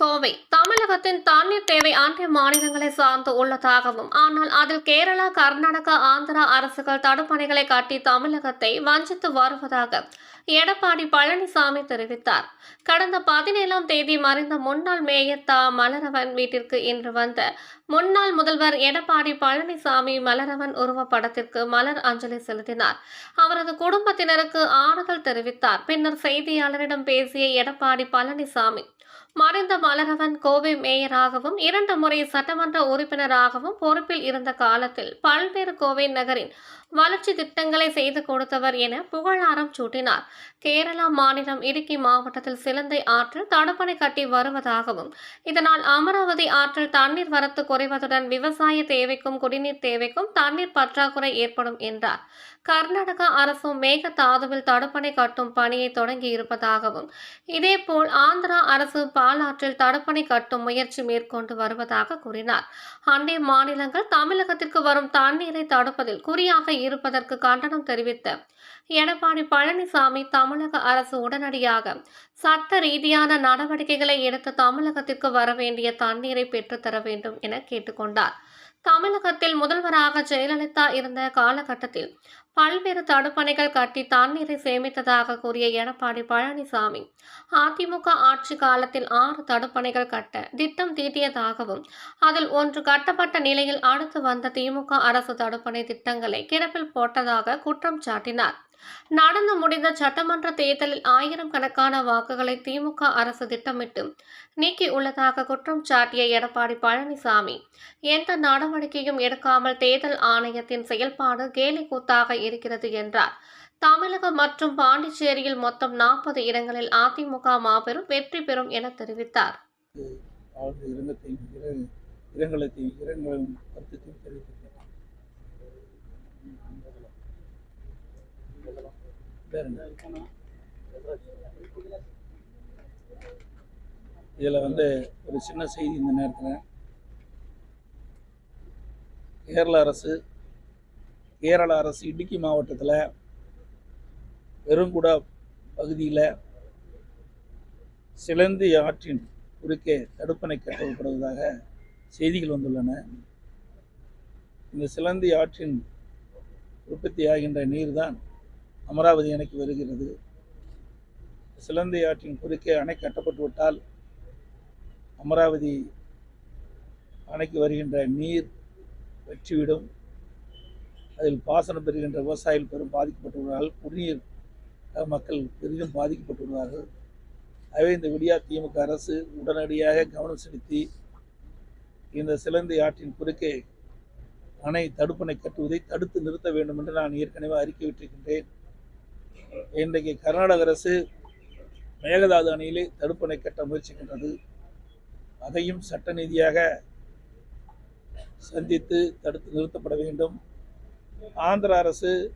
கோவை. தமிழகத்தின் தண்ணீர் தேவை அன்றைய மாநிலங்களை சார்ந்து உள்ளதாகவும் ஆனால் அதில் கேரளா கர்நாடகா ஆந்திரா அரசுகள் தடுப்பணைகளை கட்டி தமிழகத்தை வஞ்சித்து வருவதாக எடப்பாடி பழனிசாமி தெரிவித்தார். கடந்த பதினேழாம் தேதி மறைந்த முன்னாள் மேயர் தா. மலரவன் வீட்டிற்கு இன்று வந்த முன்னாள் முதல்வர் எடப்பாடி பழனிசாமி மலரவன் உருவப்படத்திற்கு மலர் அஞ்சலி செலுத்தினார். அவரது குடும்பத்தினருக்கு ஆறுதல் தெரிவித்தார். பின்னர் செய்தியாளரிடம் பேசிய எடப்பாடி பழனிசாமி மறைந்த மலரவன் கோவை மேயராகவும் இரண்டு முறை சட்டமன்ற உறுப்பினராகவும் பொறுப்பில் இருந்த காலத்தில் பல்வேறு கோவை நகரின் வளர்ச்சி திட்டங்களை செய்து கொடுத்தவர் என புகழாரம் சூட்டினார். கேரளா மாநிலம் இடுக்கி மாவட்டத்தில் சிலந்தை ஆற்றில் தடுப்பணை கட்டி வருவதாகவும் இதனால் அமராவதி ஆற்றில் தண்ணீர் வரத்து குறைவதுடன் விவசாய தேவைக்கும் குடிநீர் தேவைக்கும் தண்ணீர் பற்றாக்குறை ஏற்படும் என்றார். கர்நாடகா அரசும் மேகதாதுவில் தடுப்பணை கட்டும் பணியை தொடங்கி இருப்பதாகவும் இதேபோல் ஆந்திரா அரசு பாலாற்றில் தடுப்பணை கட்டும் முயற்சி மேற்கொண்டு வருவதாக கூறினார். அண்டை மாநிலங்கள் தமிழகத்திற்கு வரும் தண்ணீரை தடுப்பதில் குறியாக இருப்பதற்கு கண்டனம் தெரிவித்த எடப்பாடி பழனிசாமி தமிழக அரசு உடனடியாக சட்ட ரீதியான நடவடிக்கைகளை எடுத்து தமிழகத்திற்கு வர வேண்டிய தண்ணீரை பெற்றுத்தர வேண்டும் என கேட்டுக்கொண்டார். தமிழகத்தில் முதல்வராக ஜெயலலிதா இருந்த காலகட்டத்தில் பல்வேறு தடுப்பணைகள் கட்டி தண்ணீரை சேமித்ததாக கூறிய எடப்பாடி பழனிசாமி அதிமுக ஆட்சி காலத்தில் ஆறு தடுப்பணைகள் கட்ட திட்டம் தீட்டியதாகவும் அதில் ஒன்று கட்டப்பட்ட நிலையில் அடுத்து வந்த திமுக அரசு தடுப்பணை திட்டங்களை கிடப்பில் போட்டதாக குற்றம் சாட்டினார். நடந்து முடிந்த சட்டமன்ற தேர்தலில் ஆயிரம் கணக்கான வாக்குகளை திமுக அரசு திட்டமிட்டு நீக்கி உள்ளதாக குற்றம் சாட்டிய எடப்பாடி பழனிசாமி. எந்த நடவடிக்கையும் எடுக்காமல் தேர்தல் ஆணையத்தின் செயல்பாடு கேலி கூத்தாக இருக்கிறது என்றார். தமிழகம் மற்றும் பாண்டிச்சேரியில் மொத்தம் நாற்பது இடங்களில் அதிமுக மாபெரும் வெற்றி பெறும் என தெரிவித்தார். இதில் வந்து ஒரு சின்ன செய்தி இந்த நேரத்தில். கேரள அரசு கேரள அரசு இடுக்கி மாவட்டத்தில் பெருங்குடா பகுதியில் சிலந்தி ஆற்றின் குறுக்கே தடுப்பணை கட்டப்படுவதாக செய்திகள் வந்துள்ளன. இந்த சிலந்தி ஆற்றின் உற்பத்தி ஆகின்ற நீர்தான் அமராவதி அணைக்கு வருகிறது. சிலந்தை ஆற்றின் குறுக்கே அணை கட்டப்பட்டு விட்டால் அமராவதி அணைக்கு வருகின்ற நீர் வெற்றிவிடும். அதில் பாசனம் பெறுகின்ற விவசாயிகள் பெரும் பாதிக்கப்பட்டுள்ளார்கள் குடிநீர் மக்கள் பெரிதும் பாதிக்கப்பட்டுள்ளார்கள் ஆகவே இந்த விடியா திமுக அரசு உடனடியாக கவனம் செலுத்தி இந்த சிலந்தி ஆற்றின் குறுக்கே அணை தடுப்பணை கட்டுவதை தடுத்து நிறுத்த வேண்டும் என்று நான் ஏற்கனவே அறிக்கை விட்டிருக்கின்றேன். இன்றைக்கு கர்நாடக அரசு மேகதாது அணையிலே தடுப்பணை கட்ட முயற்சிக்கின்றது. அதையும் சட்ட ரீதியாக சந்தித்து தடுத்து நிறுத்தப்பட வேண்டும். ஆந்திர அரசு